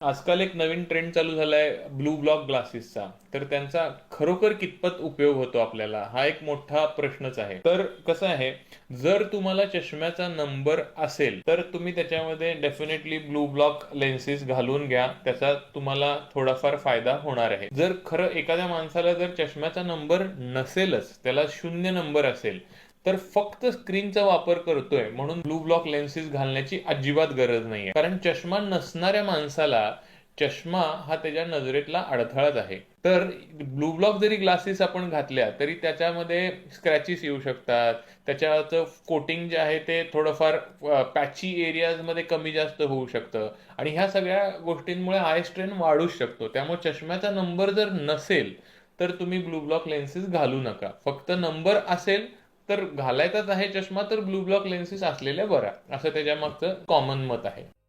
आजकाल एक नवीन ट्रेंड चालू झालाय ब्लू ब्लॉक ग्लासेसचा तर त्यांचा खरोखर कितपत उपयोग होतो आपल्याला? हा एक मोठा प्रश्नच आहे. तर कसं आहे जर तुम्हाला चष्म्याचा नंबर असेल तर तुम्ही त्याच्यामध्ये डेफिनेटली ब्लू ब्लॉक लेन्सेस घालून घ्या. त्याचा तुम्हाला थोडाफार फायदा होणार आहे. जर खरं एखाद्या माणसाला जर चष्म्याचा नंबर नसेलच त्याला शून्य नंबर असेल तर फक्त स्क्रीनचा वापर करतोय म्हणून ब्लू ब्लॉक लेन्सेस घालण्याची अजिबात गरज नाहीये. कारण चष्मा नसणाऱ्या माणसाला चष्मा हा त्याच्या नजरेतला अडथळाच आहे. तर ब्लू ब्लॉक जरी ग्लासेस आपण घातल्या तरी त्याच्यामध्ये स्क्रॅचेस येऊ शकतात. त्याच्याचं कोटिंग जे आहे ते थोडंफार पॅची एरियाजमध्ये कमी जास्त होऊ शकतं. आणि ह्या सगळ्या गोष्टींमुळे आय स्ट्रेन वाढूच शकतो. त्यामुळे चष्म्याचा नंबर जर नसेल तर तुम्ही ब्लू ब्लॉक लेन्सेस घालू नका. फक्त नंबर असेल तर घालायचाच आहे चष्मा तर ब्लू ब्लॉक लेन्सेस असलेल्या बऱ्या. असं त्याच्या मागचं कॉमन मत आहे.